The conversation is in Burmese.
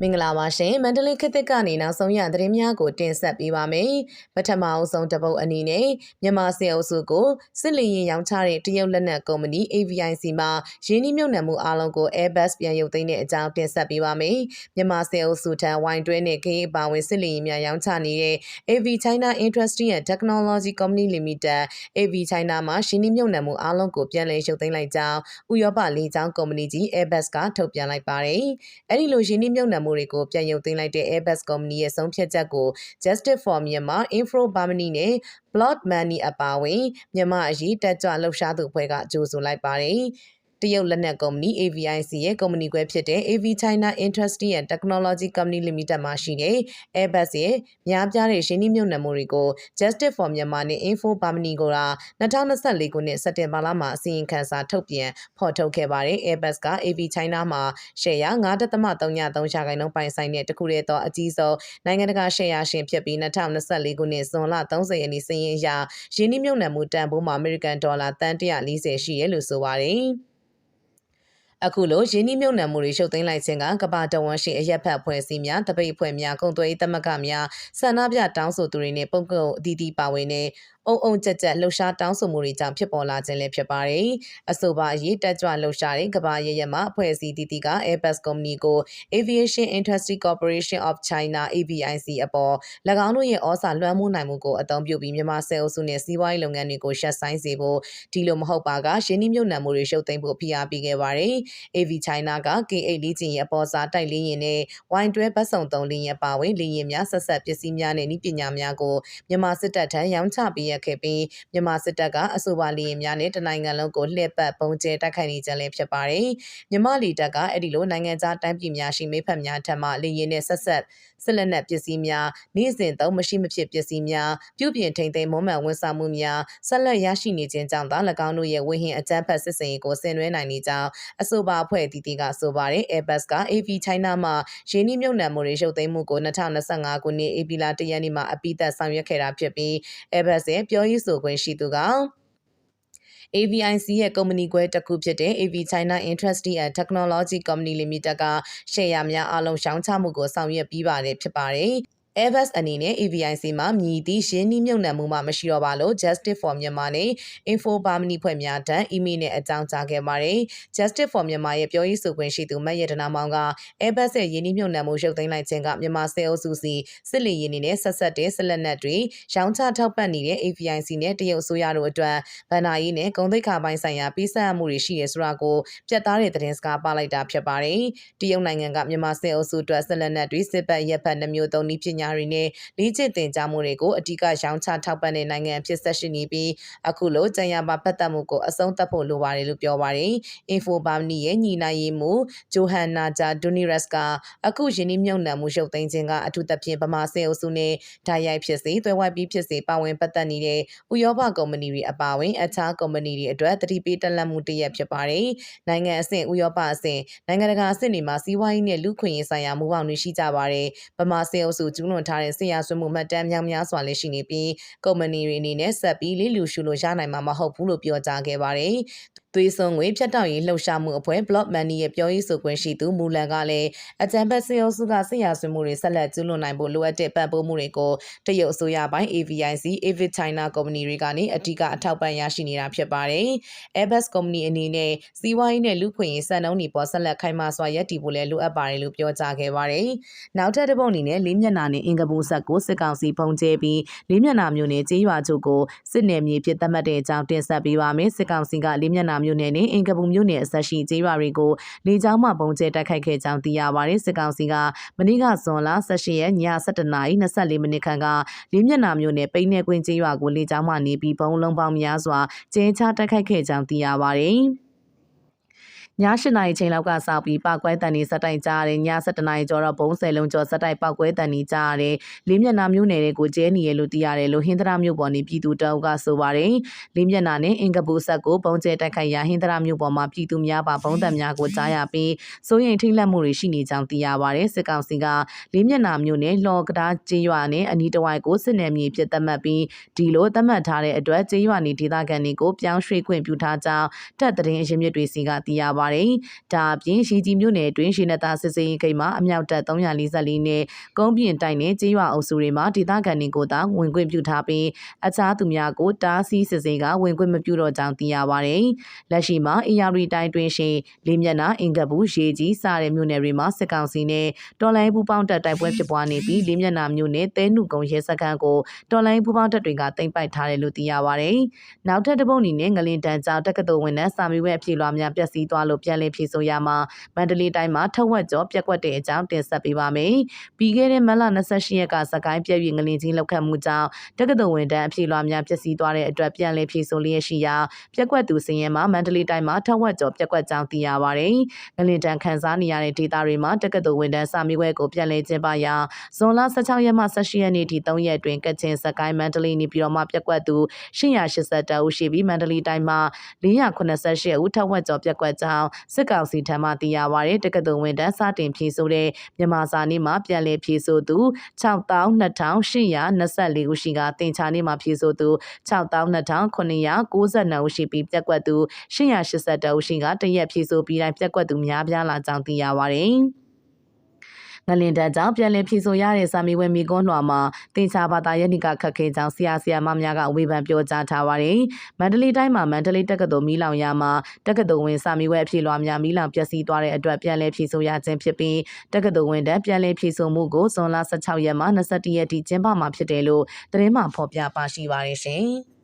မင်္ဂလာပါရှင်မန္တလေးခေတ်သစ်ကနေနောက်ဆုံးရသတင်းများကိုတင်ဆက်ပေးပါမယ်ပထမအဆုံးတစ်ပုတ်အနေနဲ့မြန်မာစစ်အုပ်စုကိုစစ်လီရင်ရောင်းချတဲ့တရုတ်လက်နက်ကုမ္ပဏီ AVIC မှရင်းနှီးမြှုပ်နှံမှုအားလုံးကို Airbus ပြန်ရုပ်သိမ်းတဲ့အကြောင်းတင်ဆက်ပေးပါမယ်မြန်မာစစ်အုပ်စုထံဝိုင်းတွဲနဲ့ခေအပါဝင်စစ်လီရင်များရောင်းချနေတဲ့ AV China Industry and Technology Company Limited AV China မှရင်းနှီးမြှုပ်နှံမှုအားလုံးကိုပြန်လည်ရုပ်သိမ်းလိုက်ကြောင်းဥရောပလေကြောင်းကုမ္ပဏီကြီး Airbus ကထုတ်ပြန်လိုက်ပါတယ်အဲဒီလိုရင်းနှီးမြှုပ်နှံမှုတွေကိုပြန်ရုပ်သိမ်းလိုက်တဲ့ Airbus ကုမ္ပဏီရဲ့ဆုံးဖြတ်ချက်ကို Justice for Myanmar, Info Germany နဲ့ Blood Money အပါအဝင်မြန်မာအရေးတက်ကြွလှုပ်ရှားသူအဖွဲ့ကကြိုးဆိုလိုက်ပါတယ်။ တရုတ်လက်နက်ကုမ္ပဏီ AVIC ရဲ့ကုမ္ပဏီခွဲဖြစ်တဲ့ AV China Industry and Technology Company Limited မှာရှိတဲ့ Airbus ရဲ့များပြားတဲ့ရင်းနှီးမြှုပ်နှံမှုတွေကို Justice for Myanmar နဲ့ Info Germany က2024ခုနှစ်စက်တင်ဘာလမှာအစီရင်ခံစာထုတ်ပြန်ဖော်ထုတ်ခဲ့ပါတယ်။ Airbus က AV China မှာရှယ်ယာ9.33ရာခိုင်နှုန်းပိုင်ဆိုင်တဲ့တခုတည်းသောအကြီးဆုံးနိုင်ငံတကာရှယ်ယာရှင်ဖြစ်ပြီး2024ခုနှစ်ဇွန်လ30ရက်နေ့စည်ရင်အရရင်းနှီးမြှုပ်နှံမှုတန်ဖိုးမှာ American Dollar တန်140ရှိရလို့ဆိုပါတယ်။ အခုလိုရင်းနှီးမြှုပ်နှံမှုတွေရှုပ်သိမ်းလိုက်ခြင်းကကမ္ဘာတဝန်းရှိအရက်ဖက်အဖွဲ့အစည်းများတပိတ်အဖွဲ့များကုန်သွယ်ရေးသမဂ္ဂများဆန္ဒပြတောင်းဆိုသူတွေနဲ့ပုံကုတ်အသီးသီးပါဝင်တဲ့ အုံအုံကြက်ကြက်လှုပ်ရှားတောင်းဆိုမှုတွေကြောင့်ဖြစ်ပေါ်လာခြင်းလည်းဖြစ်ပါတယ်။အဆိုပါအရေးတက်ကြွလှုပ်ရှားတဲ့ကမ္ဘာရရမှာအဖွဲ့အစည်းတည်တည်က Airbus Company ကို Aviation Industry Corporation of China AVIC အပေါ်၎င်းတို့ရဲ့ဩဇာလွှမ်းမိုးနိုင်မှုကိုအသုံးပြုပြီးမြန်မာစစ်အုပ်စုနဲ့စီးပွားရေးလုပ်ငန်းတွေကိုရှက်ဆိုင်စေဖို့ဒီလိုမဟုတ်ပါကရင်းနှီးမြှုပ်နှံမှုတွေရှုပ်သိမ်းဖို့ဖိအားပေးခဲ့ပါတယ်။ AV China က K8 လေးကျင်ရဲ့အပေါ်စားတိုက်လေးရင်နဲ့ Y12 ဘတ်စုံ3လေးရင်ပါဝင်လေးရင်များဆက်ဆက်ပစ္စည်းများနဲ့ဤပညာများကိုမြန်မာစစ်တပ်ထံရောင်းချပေးရခဲ့ပြီးမြန်မာစစ်တပ်ကအဆိုပါလီရင်များနဲ့တနိုင်ငံလုံးကိုလှည့်ပတ်ပုံကျဲတိုက်ခိုက်နေကြလည်းဖြစ်ပါတယ်။မြန်မာလီတပ်ကအဲ့ဒီလိုနိုင်ငံသားတိုင်းပြည်များရှိမိဖက်များထက်မှလီရင်နဲ့ဆက်ဆက်ဆက်လက်နက်ပစ္စည်းများနေ့စဉ်သုံးမရှိမဖြစ်ပစ္စည်းများပြုပြင်ထိန်သိမ်းမွမ်းမံဝန်ဆောင်မှုများဆက်လက်ရရှိနေခြင်းကြောင့်သာ၎င်းတို့ရဲ့ဝေဟင်အကြမ်းဖက်စစ်စင်ရေးကိုဆင်နွှဲနိုင်နေကြောင်းအဆိုပါအဖွဲ့အသီးသီးကဆိုပါတယ် Airbus က AV China မှာရင်းနှီးမြှုပ်နှံမှုတွေရုပ်သိမ်းမှုကို2025ခုနှစ်ဧပြီလ1ရက်နေ့မှာအပိသက်ဆောင်ရွက်ခဲ့တာဖြစ်ပြီး Airbus ရဲ့ပြောရေးဆိုခွင့်ရှိသူက AVIC ရဲ့ကုမ္ပဏီခွဲတစ်ခုဖြစ်တဲ့ AV China Industry and Technology Company Limited ကရှယ်ယာများအလုံးရှောင်းချမှုကိုဆောင်ရွက်ပြီးပါတယ်ဖြစ်ပါတယ်။ Airbus အနေနဲ့ AVIC မှာမြည်သည့်ရင်းနှီးမြှုပ်နှံမှုမှမရှိတော့ပါလို့ Justice for Myanmar နဲ့ Info Germany ဖွဲ့များထံအီးမေးလ်နဲ့အကြောင်းကြားခဲ့ပါတယ်။ Justice for Myanmar ရဲ့ပြောရေးဆိုခွင့်ရှိသူမတ်ရတနာမောင်က Airbus ရဲ့ရင်းနှီးမြှုပ်နှံမှုရုပ်သိမ်းလိုက်ခြင်းကမြန်မာစစ်အုပ်စုစီစစ်လီရင်နဲ့ဆက်ဆက်တဲ့ဆက်လက်နက်တွေရောင်းချထောက်ပံ့နေတဲ့ AVIC နဲ့တရုတ်အစိုးရတို့အတွက်ဗန်နာရေးနဲ့ဂုံသိက္ခာပိုင်းဆိုင်ရာပေးဆက်မှုတွေရှိရဆိုတာကိုပြတ်သားတဲ့သတင်းစကားပါလိုက်တာဖြစ်ပါတယ်။တရုတ်နိုင်ငံကမြန်မာစစ်အုပ်စုအတွက်ဆက်လက်နက်တွေစစ်ပတ်ရက်ဖက်နှမျိုးသုံးနည်းပညာတွေနဲ့လေ့ကျင့်သင်ကြားမှုတွေကိုအ धिक ရောင်းချထောက်ပံ့တဲ့နိုင်ငံဖြစ်ဆက်ရှိနေပြီးအခုလိုကြံရပါပတ်သက်မှုကိုအဆုံးသတ်ဖို့လိုပါတယ်လို့ပြောပါတယ်။ Info Germany ရဲ့ညီနိုင်ရေးမှုဂျိုဟန်နာဂျာဒူနီရက်စ်ကအခုယင်းနှမြုံနှံမှုရုပ်သိမ်းခြင်းကအထူးသဖြင့်ဗမာစေအုပ်စုနဲ့ဓာတ်ရိုက်ဖြစ်စေသွဲဝိုက်ပြီးဖြစ်စေပါဝင်ပတ်သက်နေတဲ့ဥရောပကုမ္ပဏီတွေအပါအဝင်အခြားကုမ္ပဏီတွေအတွက်တတိပေးတက်လက်မှုတရက်ဖြစ်ပါတယ်။နိုင်ငံအဆင့်ဥရောပအဆင့်နိုင်ငံတကာအဆင့်တွေမှာစီးပွားရေးနဲ့လူခွင့်ရေးဆိုင်ရာမူပေါင်းတွေရှိကြပါတယ်။ဗမာစေအုပ်စုကျူးလွန်ထားတဲ့ဆရာဆွေးမှုမှတ်တမ်းများများစွာလည်းရှိနေပြီးကုမ္ပဏီတွေအနေနဲ့ဆက်ပြီးလေးလူရှုလို့ရနိုင်မှာမဟုတ်ဘူးလို့ပြောကြားခဲ့ပါတယ်။ သွေးစွန်ငွေဖြတ်တောက်ရေးလှုပ်ရှားမှုအဖွဲ့ Block Money ရဲ့ပြောရေးဆိုခွင့်ရှိသူမူလန်ကလည်းအကြံဖက်စေအုပ်စုကဆက်ရဆွေးမှုတွေဆက်လက်ကျူးလွန်နိုင်ဖို့လိုအပ်တဲ့ပံ့ပိုးမှုတွေကိုတရုတ်အစိုးရပိုင်း AVIC, Avid China ကုမ္ပဏီတွေကနေအထူးအထောက်ပံ့ရရှိနေတာဖြစ်ပါတယ်။ Airbus ကုမ္ပဏီအနေနဲ့စီးပွားရေးနဲ့လူခွင့်ရေးစံနှုန်းတွေပေါ်ဆက်လက်ခိုင်မာစွာရပ်တည်ဖို့လည်းလိုအပ်ပါတယ်လို့ပြောကြားခဲ့ပါတယ်။နောက်ထပ်တစ်ပုတ်အနေနဲ့လေးမျက်နှာနဲ့အင်္ဂပူဆက်ကိုစစ်ကောင်စီဖုံးကျဲပြီးလေးမျက်နှာမျိုးနဲ့ကြေးရွာချုပ်ကိုစစ်နယ်မြေဖြစ်သတ်မှတ်တဲ့အကြောင်းတင်ဆက်ပေးပါမယ်။စစ်ကောင်စီကလေးမျက်နှာမျိုးနဲ့အင်္ဂပူမျိုးနယ်အဆက်ရှိကြေးရွာတွေကိုလေကြောင်းမှပုံကျဲတိုက်ခိုက်ခဲ့ကြောင်းသိရပါတယ်။စစ်ကောင်စီကမနေ့ကဇွန်လ18ရက်ည7:24မိနစ်ခန့်ကလေးမျက်နှာမျိုးနဲ့ပိန်းနေကွင်းကြေးရွာကိုလေကြောင်းမှနေပြီးဘုံလုံးပေါင်းများစွာကျဲချတိုက်ခိုက်ခဲ့ကြောင်းသိရပါတယ်။ ည8နာရီချိန်လောက်ကစပြီးပောက်ကွဲတန်နေစက်တိုင်ကြားရတယ်ည7နာရီကျော်တော့ဘုံဆယ်လုံးကျော်စက်တိုင်ပောက်ကွဲတန်နေကြားရတယ်လေးမျက်နှာမျိုးနယ်တွေကိုကျဲနေရလို့သိရတယ်လို့ဟင်္ဒရာမျိုးပေါ်နေပြည်သူတောက်ကဆိုပါတယ်လေးမျက်နှာနဲ့အင်္ဂပူဆက်ကိုဘုံကျဲတိုက်ခိုက်ရာဟင်္ဒရာမျိုးပေါ်မှာပြည်သူများပါဘုံတံများကိုကြားရပြီးစိုးရိမ်ထိတ်လန့်မှုတွေရှိနေကြောင်းသိရပါတယ်စစ်ကောင်စီကလေးမျက်နှာမျိုးနဲ့လှော်ကတားကျေးရွာနဲ့အနီးတစ်ဝိုက်ကိုစစ်နယ်မြေဖြစ်သတ်မှတ်ပြီးဒီလိုသတ်မှတ်ထားတဲ့အတွက်ကျေးရွာနေဒေသခံတွေကိုပြောင်းရွှေ့ခွင့်ပြုထားကြောင်းတပ်သတင်းအရင်းမြစ်တွေစီကသိရပါပါတယ်။ဒါအပြင်ရှိကြီးမြို့နယ်တွင်ရှိနတာစစ်စင်ရေးဂိတ်မှာအမြောက်တပ်344နဲ့ကုန်းပြင်တိုက်နဲ့ကျေးရွာအုပ်စုတွေမှာဒေသခံတွေကိုသာဝင်ခွင့်ပြုထားပြီးအခြားသူများကိုတားဆီးစစ်ဆေးကဝင်ခွင့်မပြုတော့ကြောင်းသိရပါတယ်။လက်ရှိမှာအေယာရီတိုင်းတွင်ရှိလေးမျက်နှာအင်ကဘူးရေကြီးစတဲ့မြို့နယ်တွေမှာစစ်ကောင်စီနဲ့တော်လိုင်းပူပေါင်းတပ်တိုက်ပွဲဖြစ်ပွားနေပြီးလေးမျက်နှာမြို့နယ်တဲနုကုံရဲစခန်းကိုတော်လိုင်းပူပေါင်းတပ်တွေကတင်ပိုက်ထားတယ်လို့သိရပါတယ်။နောက်ထပ်တစ်ပုတ်အနေနဲ့ငလင်တန်းကြောင့်တက္ကသိုလ်ဝင်တဲ့စာမေးပွဲအဖြေလွှာများပျက်စီးသွားလို့ပြန်လည်ဖြေဆိုရမှာမန္တလေးတိုင်းမှာထက်ဝက်ကျော်ပြက်ကွက်တဲ့အကြောင်းတင်ဆက်ပေးပါမယ်။ပြီးခဲ့တဲ့မတ်လ28ရက်ကစကိုင်းပြည့်ရွငလင်ကြီးလောက်ခတ်မှုကြောင့်တက္ကသိုလ်ဝင်တန်းအဖြေလွှာများပျက်စီးသွားတဲ့အတွက်ပြန်လည်ဖြေဆိုလျက်ရှိရာပြက်ကွက်သူစင်ရဲမှာမန္တလေးတိုင်းမှာထက်ဝက်ကျော်ပြက်ကွက်ကြောင်းသိရပါတယ်။ငလင်တန်းခန်းစားနေရတဲ့ဒေသတွေမှာတက္ကသိုလ်ဝင်တန်းစာမေးပွဲကိုပြန်လည်ကျင်းပရာဇွန်လ16ရက်မှ18ရက်နေ့ထိ3ရက်တွင်ကချင်စကိုင်းမန္တလေးနေပြည်တော်မှပြက်ကွက်သူ880ဦးရှိပြီးမန္တလေးတိုင်းမှာ488ဦးထက်ဝက်ကျော်ပြက်ကွက်ကြောင်းစစ်ကောင်စီထံမှသိရပါတယ်တက္ကသိုလ်ဝင်တန်းစတင်ဖြေဆိုတဲ့မြန်မာစာနေ့မှာပြန်လည်ဖြေဆိုသူ62,824ဦးရှိကတင်ချာနေ့မှာဖြေဆိုသူ62,992ဦးရှိပြီးပြက်ကွက်သူ880ဦးရှိကတရက်ဖြေဆိုပြီးတိုင်းပြက်ကွက်သူများပြားလာကြောင်းသိရပါတယ်။ ငလင်တန်းကြောင့်ပြန်လည်ဖြေဆိုရတဲ့စာမေးပွဲမိကွန်းလွှာမှာတင်ချာဘာသာယနိကခက်ခဲကြောင်းဆရာဆရာမများကဝေဖန်ပြောကြားထားပါတယ်။မန္တလေးတိုင်းမှာမန္တလေးတက္ကသိုလ်မီးလောင်ရမှာတက္ကသိုလ်ဝင်စာမေးပွဲအဖြေလွှာများမီးလောင်ပျက်စီးသွားတဲ့အတွက်ပြန်လည်ဖြေဆိုရခြင်းဖြစ်ပြီးတက္ကသိုလ်ဝင်တန်းပြန်လည်ဖြေဆိုမှုကိုဇွန်လ16ရက်မှ21ရက်ထိကျင်းပမှာဖြစ်တယ်လို့သတင်းမှဖော်ပြပါရှိပါတယ်ရှင်။